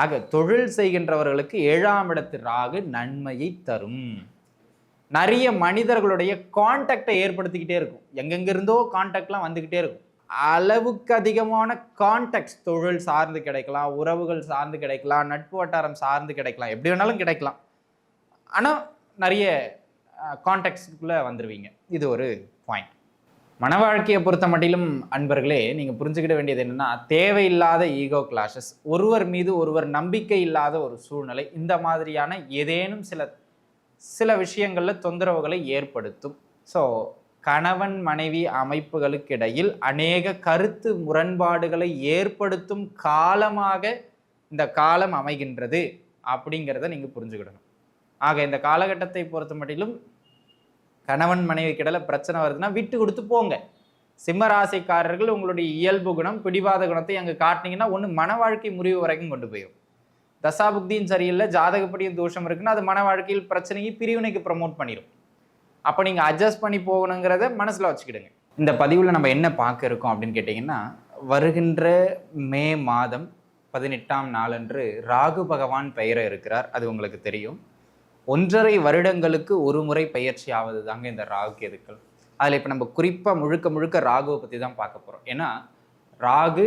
ஆக தொழில் செய்கின்றவர்களுக்கு ஏழாம் இடத்து ராகு நன்மையை தரும். நிறைய மனிதர்களுடைய கான்டாக்டை ஏற்படுத்திக்கிட்டே இருக்கும். எங்கெங்கிருந்தோ கான்டாக்ட்லாம் வந்துக்கிட்டே இருக்கும். அளவுக்கு அதிகமான கான்டாக்ட்ஸ் தொழில் சார்ந்து கிடைக்கலாம் உறவுகள் சார்ந்து கிடைக்கலாம் நட்பு வட்டாரம் சார்ந்து கிடைக்கலாம். எப்படி வேணாலும் கிடைக்கலாம். ஆனால் நிறைய கான்டாக்ட்ஸுக்குள்ளே வந்துடுவீங்க இது ஒரு பாயிண்ட் மன வாழ்க்கையை பொறுத்த மட்டிலும் அன்பர்களே நீங்கள் புரிஞ்சுக்கிட வேண்டியது என்னென்னா தேவையில்லாத ஈகோ கிளாஷஸ் ஒருவர் மீது ஒருவர் நம்பிக்கை இல்லாத ஒரு சூழ்நிலை இந்த மாதிரியான ஏதேனும் சில சில விஷயங்களில் தொந்தரவுகளை ஏற்படுத்தும். ஸோ கணவன் மனைவி அமைப்புகளுக்கிடையில் அநேக கருத்து முரண்பாடுகளை ஏற்படுத்தும் காலமாக இந்த காலம் அமைகின்றது அப்படிங்கிறத நீங்கள் புரிஞ்சுக்கிடணும். ஆக இந்த காலகட்டத்தை பொறுத்த மட்டிலும் கணவன் மனைவி கிடல பிரச்சனை வருதுன்னா விட்டு கொடுத்து போங்க. சிம்மராசிக்காரர்கள் உங்களுடைய இயல்பு குணம் பிடிவாத குணத்தை அங்கே காட்டினீங்கன்னா ஒன்று மன வாழ்க்கை முறிவு வரைக்கும் கொண்டு போயிடும். தசாபுக்தியும் சரியில்லை ஜாதகப்படியும் தோஷம் இருக்குன்னா அது மன வாழ்க்கையில் பிரச்சனையை பிரிவினைக்கு ப்ரமோட் பண்ணிடும். அப்போ நீங்கள் அட்ஜஸ்ட் பண்ணி போகணுங்கிறத மனசில் வச்சுக்கிடுங்க. இந்த பதிவில் நம்ம என்ன பார்க்க இருக்கோம் அப்படின்னு கேட்டிங்கன்னா வருகின்ற மே மாதம் பதினெட்டாம் நாளன்று ராகு பகவான் பெயர இருக்கிறார் அது உங்களுக்கு தெரியும். ஒன்றரை வருடங்களுக்கு ஒரு முறை பயிற்சி ஆவது தாங்க இந்த ராகு கேதுக்கள். அதில் இப்போ நம்ம குறிப்பாக முழுக்க முழுக்க ராகுவை பற்றி தான் பார்க்க போகிறோம் ஏன்னா ராகு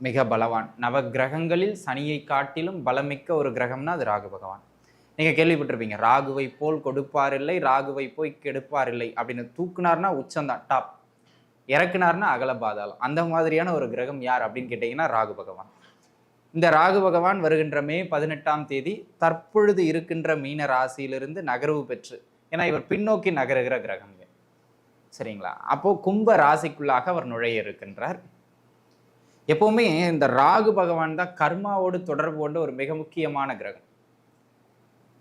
மிக பலவான். நவ கிரகங்களில் சனியை காட்டிலும் பலமிக்க ஒரு கிரகம்னா அது ராகு பகவான். நீங்கள் கேள்விப்பட்டிருப்பீங்க ராகுவை போல் கொடுப்பார் இல்லை ராகுவை போய் கெடுப்பார் இல்லை அப்படின்னு தூக்குனார்னா உச்சந்தான் டாப். இறக்குனார்னா அகல பாதாளம். அந்த மாதிரியான ஒரு கிரகம் யார் அப்படின்னு கேட்டிங்கன்னா ராகு பகவான். இந்த ராகு பகவான் வருகின்ற மே பதினெட்டாம் தேதி தற்பொழுது இருக்கின்ற மீன ராசியிலிருந்து நகர்வு பெற்று ஏன்னா இவர் பின்னோக்கி நகருகிற கிரகங்க. சரிங்களா? அப்போ கும்ப ராசிக்குள்ளாக அவர் நுழைய இருக்கின்றார். எப்பவுமே இந்த ராகு பகவான் தான் கர்மாவோடு தொடர்பு கொண்ட ஒரு மிக முக்கியமான கிரகம்.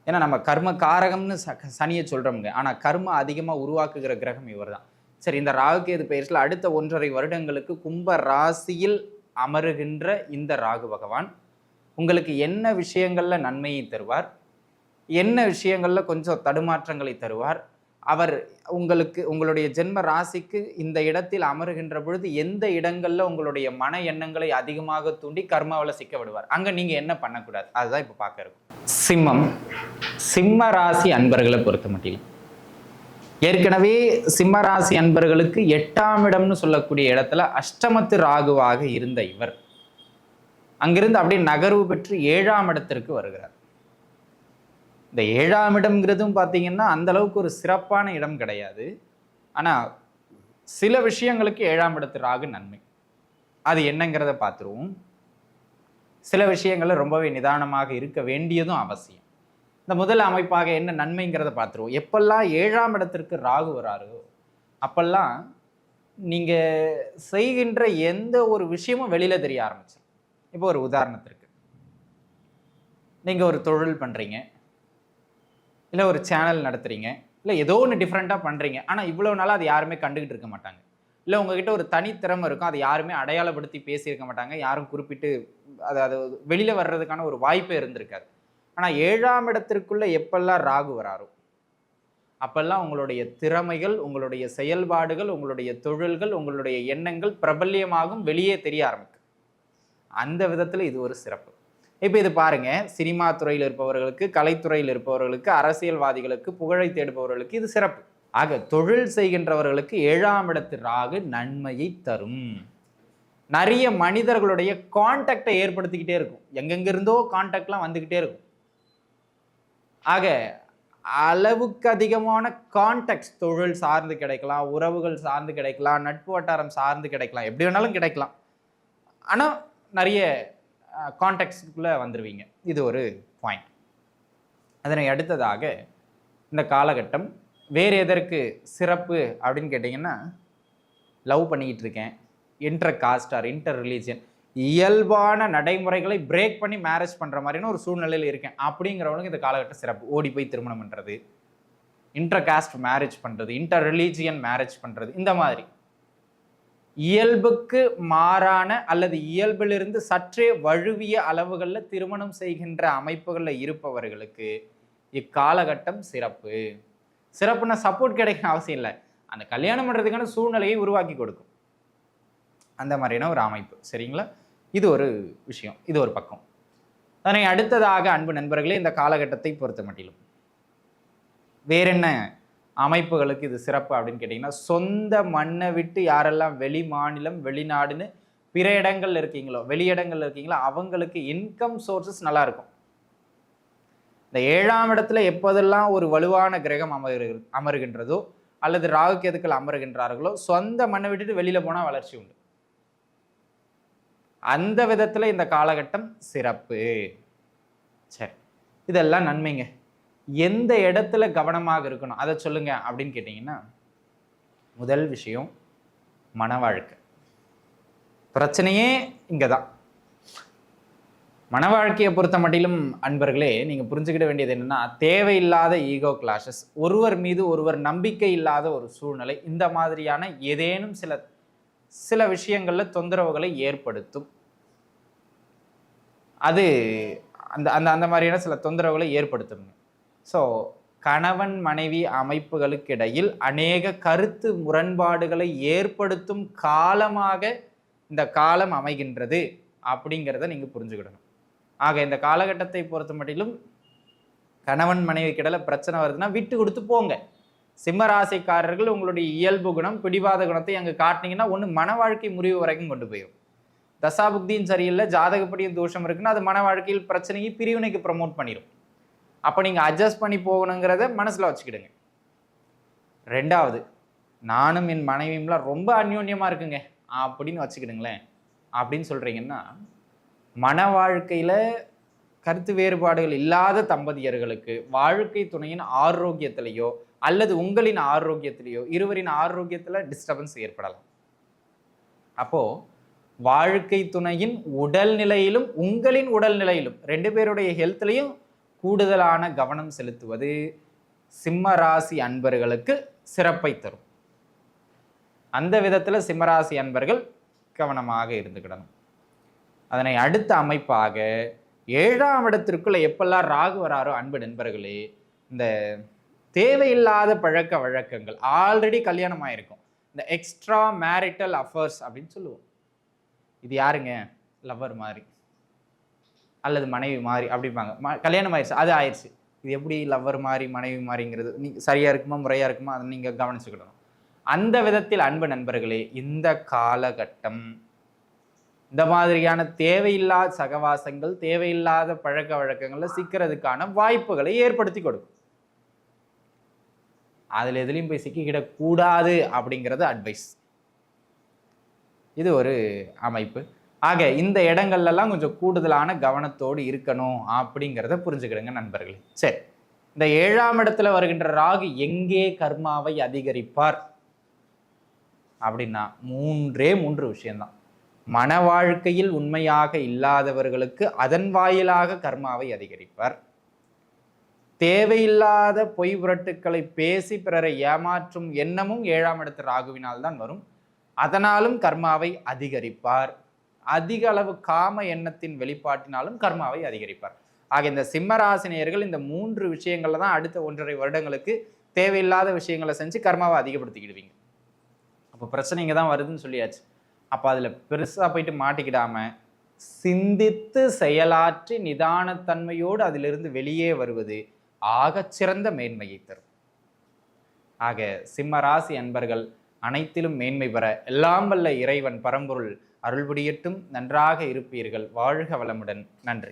ஏன்னா நம்ம கர்ம காரகம்னு ச சனியை சொல்கிறோமுங்க ஆனால் கர்ம அதிகமாக உருவாக்குகிற கிரகம் இவர் தான் சரி இந்த ராகுகேது பெயர்ஸில் அடுத்த ஒன்றரை வருடங்களுக்கு கும்ப ராசியில் அமருகின்ற இந்த ராகு பகவான் உங்களுக்கு என்ன விஷயங்களில் நன்மையை தருவார்? என்ன விஷயங்களில் கொஞ்சம் தடுமாற்றங்களை தருவார்? அவர் உங்களுக்கு உங்களுடைய ஜென்ம ராசிக்கு இந்த இடத்தில் அமருகின்ற பொழுது எந்த இடங்களில் உங்களுடைய மன எண்ணங்களை அதிகமாக தூண்டி கர்மாவில் சிக்க விடுவார்? அங்கே நீங்கள் என்ன பண்ணக்கூடாது? அதுதான் இப்போ பார்க்க இருக்கும். சிம்மம் சிம்ம ராசி அன்பர்களை பொறுத்த மட்டும் ஏற்கனவே சிம்ம ராசி அன்பர்களுக்கு எட்டாம் இடம்னு சொல்லக்கூடிய இடத்துல அஷ்டமத்து ராகுவாக இருந்த இவர். அங்கிருந்து அப்படியே நகர்வு பெற்று ஏழாம் இடத்திற்கு வருகிறார். இந்த ஏழாம் இடம்ங்கிறதும் பார்த்தீங்கன்னா அந்த அளவுக்கு ஒரு சிறப்பான இடம் கிடையாது. ஆனால் சில விஷயங்களுக்கு ஏழாம் இடத்து ராகு நன்மை. அது என்னங்கிறத பார்த்துருவோம். சில விஷயங்களை ரொம்பவே நிதானமாக இருக்க வேண்டியதும் அவசியம். இந்த முதல் அமைப்பாக என்ன நன்மைங்கிறத பார்த்துருவோம். எப்பெல்லாம் ஏழாம் இடத்திற்கு ராகு வராரோ அப்பெல்லாம் நீங்கள் செய்கின்ற எந்த ஒரு விஷயமும் வெளியில் தெரிய ஆரம்பிச்சு இப்போ ஒரு உதாரணத்திற்கு. நீங்கள் ஒரு தொழில் பண்ணுறீங்க இல்லை ஒரு சேனல் நடத்துறீங்க. இல்லை ஏதோ ஒன்று டிஃப்ரெண்ட்டாக பண்ணுறீங்க ஆனால் இவ்வளோ நாளாக அது யாருமே கண்டுக்கிட்டு இருக்க மாட்டாங்க. இல்லை உங்ககிட்ட ஒரு தனித்திறமை இருக்கும். அதை யாருமே அடையாளப்படுத்தி பேசியிருக்க மாட்டாங்க. யாரும் குறிப்பிட்டு அது அது வெளியில் வர்றதுக்கான ஒரு வாய்ப்பே இருந்திருக்காது. ஆனால் ஏழாம் இடத்திற்குள்ளே எப்பெல்லாம் ராகு வராரோ அப்பெல்லாம் உங்களுடைய திறமைகள் உங்களுடைய செயல்பாடுகள் உங்களுடைய தொழில்கள் உங்களுடைய எண்ணங்கள் பிரபல்யமாகும் வெளியே தெரிய ஆரம்பிக்கும். அந்த விதத்தில் இது ஒரு சிறப்பு. இப்போ இது பாருங்க சினிமா துறையில் இருப்பவர்களுக்கு கலைத்துறையில் இருப்பவர்களுக்கு அரசியல்வாதிகளுக்கு புகழை தேடுபவர்களுக்கு இது சிறப்பு. ஆக தொழில் செய்கின்றவர்களுக்கு ஏழாம் இடத்து ராகு நன்மையை தரும். நிறைய மனிதர்களுடைய கான்டாக்டை ஏற்படுத்திக்கிட்டே இருக்கும். எங்கெங்கிருந்தோ கான்டாக்ட்லாம் வந்துக்கிட்டே இருக்கும். ஆக அளவுக்கு அதிகமான கான்டெக்ட் தொழில் சார்ந்து கிடைக்கலாம் உறவுகள் சார்ந்து கிடைக்கலாம் நட்பு வட்டாரம் சார்ந்து கிடைக்கலாம் எப்படி வேணாலும் கிடைக்கலாம். ஆனால் நிறைய கான்டாக்ட்ஸுக்குள்ளே வந்துடுவீங்க இது ஒரு பாயிண்ட் அதனை அடுத்ததாக இந்த காலகட்டம் வேறு எதற்கு சிறப்பு அப்படின்னு கேட்டிங்கன்னா லவ் பண்ணிக்கிட்டு இருக்கேன். Inter caste or inter religion இயல்பான நடைமுறைகளை பிரேக் பண்ணி மேரேஜ் பண்ணுற மாதிரியான ஒரு சூழ்நிலையில் இருக்கேன். அப்படிங்கிறவனுக்கு இந்த காலகட்டம் சிறப்பு. ஓடி போய் திருமணம் பண்ணுறது இன்டர் காஸ்ட் மேரேஜ் பண்ணுறது இன்டர் ரிலீஜியன் மேரேஜ் பண்ணுறது இந்த மாதிரி. இயல்புக்கு மாறான அல்லது இயல்பிலிருந்து சற்றே வழுவிய அளவுகளில் திருமணம் செய்கின்ற அமைப்புகளில் இருப்பவர்களுக்கு இக்காலகட்டம் சிறப்பு. சிறப்புனா சப்போர்ட் கிடைக்கணும் அவசியம் இல்லை. அந்த கல்யாணம் பண்ணுறதுக்கான சூழ்நிலையை உருவாக்கி கொடுக்கும். அந்த மாதிரியான ஒரு அமைப்பு. சரிங்களா? இது ஒரு விஷயம் இது ஒரு பக்கம். அதனை அடுத்ததாக அன்பு நண்பர்களே இந்த காலகட்டத்தை பொறுத்த மட்டிலும் வேறென்ன அமைப்புகளுக்கு இது சிறப்பு அப்படின்னு கேட்டிங்கன்னா சொந்த மண்ணை விட்டு யாரெல்லாம் வெளி மாநிலம் வெளிநாடுன்னு பிற இடங்கள்ல இருக்கீங்களோ வெளியிடங்கள்ல இருக்கீங்களோ அவங்களுக்கு இன்கம் சோர்சஸ் நல்லா இருக்கும் இந்த ஏழாம் இடத்துல எப்போதெல்லாம் ஒரு வலுவான கிரகம் அமரு அமருகின்றதோ அல்லது ராகு கேதுக்கள் அமருகின்றார்களோ சொந்த மண்ணை விட்டுட்டு வெளியில் போனால் வளர்ச்சி உண்டு. அந்த விதத்தில் இந்த காலகட்டம் சிறப்பு. சரி இதெல்லாம் நன்மைங்க. எந்த இடத்துல கவனமாக இருக்கணும்? அதை சொல்லுங்க அப்படின்னு கேட்டிங்கன்னா முதல் விஷயம் மன வாழ்க்கை. பிரச்சனையே இங்கே தான் மன வாழ்க்கையை பொறுத்த மட்டிலும் அன்பர்களே நீங்கள் புரிஞ்சுக்கிட வேண்டியது என்னென்னா தேவையில்லாத ஈகோ கிளாஷஸ் ஒருவர் மீது ஒருவர் நம்பிக்கை இல்லாத ஒரு சூழ்நிலை இந்த மாதிரியான ஏதேனும் சில சில விஷயங்களில் தொந்தரவுகளை ஏற்படுத்தும். அது அந்த அந்த அந்த மாதிரியான சில தொந்தரவுகளை ஏற்படுத்தும். ஸோ கணவன் மனைவி அமைப்புகளுக்கு இடையில் அநேக கருத்து முரண்பாடுகளை ஏற்படுத்தும் காலமாக இந்த காலம் அமைகின்றது அப்படிங்கிறத நீங்கள் புரிஞ்சுக்கிடணும். ஆக இந்த காலகட்டத்தை பொறுத்த மட்டிலும் கணவன் மனைவி கிடல பிரச்சனை வருதுன்னா விட்டு கொடுத்து போங்க. சிம்மராசிக்காரர்கள் உங்களுடைய இயல்பு குணம் பிடிவாத குணத்தை அங்கே காட்டினீங்கன்னா ஒன்று மன வாழ்க்கை முறிவு வரைக்கும் கொண்டு போயிடும். தசாபுக்தியும் சரியில்லை ஜாதகப்படியும் தோஷம் இருக்குன்னா அது மன வாழ்க்கையில் பிரச்சனையை பிரிவினைக்கு ப்ரமோட் பண்ணிடும் அப்போ நீங்கள் அட்ஜஸ்ட் பண்ணி போகணுங்கிறத மனசில் வச்சுக்கிடுங்க. ரெண்டாவது நானும் என் மனைவியும்லாம் ரொம்ப அந்யோன்யமாக இருக்குங்க. அப்படின்னு வச்சுக்கிடுங்களேன். அப்படின்னு சொல்கிறீங்கன்னா மன வாழ்க்கையில் கருத்து வேறுபாடுகள் இல்லாத தம்பதியர்களுக்கு வாழ்க்கை துணையின் ஆரோக்கியத்திலையோ அல்லது உங்களின் ஆரோக்கியத்திலேயோ இருவரின் ஆரோக்கியத்தில் டிஸ்டர்பன்ஸ் ஏற்படலாம். அப்போது வாழ்க்கை துணையின் உடல்நிலையிலும் உங்களின் உடல்நிலையிலும் ரெண்டு பேருடைய ஹெல்த்லையும் கூடுதலான கவனம் செலுத்துவது சிம்மராசி அன்பர்களுக்கு சிறப்பை தரும். அந்த விதத்தில் சிம்மராசி அன்பர்கள் கவனமாக இருந்துக்கிடணும் அதனை அடுத்த அமைப்பாக ஏழாம் இடத்திற்குள்ள எப்பெல்லாம் ராகு வராரோ அன்பு நண்பர்களே இந்த தேவையில்லாத பழக்க வழக்கங்கள். ஆல்ரெடி கல்யாணம் ஆயிருக்கும் இந்த எக்ஸ்ட்ரா மேரிட்டல் அஃபர்ஸ் அப்படின்னு சொல்லுவோம். இது யாருங்க? லவ்வர் மாதிரி. அல்லது மனைவி மாதிரி அப்படிம்பாங்க. ம கல்யாணம் ஆயிடுச்சு அது ஆயிடுச்சு இது எப்படி லவ்வர் மாதிரி மனைவி மாதிரிங்கிறது? நீ சரியாக இருக்குமா முறையாக இருக்குமா? அதை நீங்கள் கவனிச்சுக்கிடணும் அந்த விதத்தில் அன்பு நண்பர்களே இந்த காலகட்டம். இந்த மாதிரியான தேவையில்லாத சகவாசங்கள் தேவையில்லாத பழக்க வழக்கங்களில் சிக்கிறதுக்கான வாய்ப்புகளை ஏற்படுத்தி கொடுக்கும். அதில் எதுலேயும் போய் சிக்கிக்கிடக்கூடாது அப்படிங்கிறது அட்வைஸ் இது ஒரு அமைப்பு. ஆக இந்த இடங்கள்லாம் கொஞ்சம் கூடுதலான கவனத்தோடு இருக்கணும் அப்படிங்கிறத புரிஞ்சுக்கிடுங்க நண்பர்களே. சரி இந்த ஏழாம் இடத்துல வருகின்ற ராகு எங்கே கர்மாவை அதிகரிப்பார்? அப்படின்னா மூன்றே மூன்று விஷயம்தான். மன வாழ்க்கையில் உண்மையாக இல்லாதவர்களுக்கு அதன் வாயிலாக கர்மாவை அதிகரிப்பார். தேவையில்லாத பொய் புரட்டுக்களை பேசி பிறரை ஏமாற்றும் எண்ணமும் ஏழாம் இடத்து ராகுவினால் தான் வரும். அதனாலும் கர்மாவை அதிகரிப்பார். அதிக அளவு காம எண்ணத்தின் வெளிப்பாட்டினாலும் கர்மாவை அதிகரிப்பார். ஆக இந்த சிம்மராசினியர்கள் இந்த மூன்று விஷயங்கள்ல தான் அடுத்த ஒன்றரை வருடங்களுக்கு தேவையில்லாத விஷயங்களை செஞ்சு கர்மாவை அதிகப்படுத்திக்கிடுவீங்க. அப்போ பிரச்சனைங்க தான் வருதுன்னு சொல்லியாச்சு. அப்போ அதில் பெருசாக போயிட்டு மாட்டிக்கிடாம சிந்தித்து செயலாற்றி நிதானத்தன்மையோடு அதிலிருந்து வெளியே வருவது ஆகச்சிறந்த மேன்மையை தரும். ஆக சிம்ம ராசி அன்பர்கள் அனைத்திலும் மேன்மை பெற எல்லாம் வல்ல இறைவன் பரம்பொருள் அருள்புடியட்டும் நன்றாக இருப்பீர்கள். வாழ்க வளமுடன். நன்றி.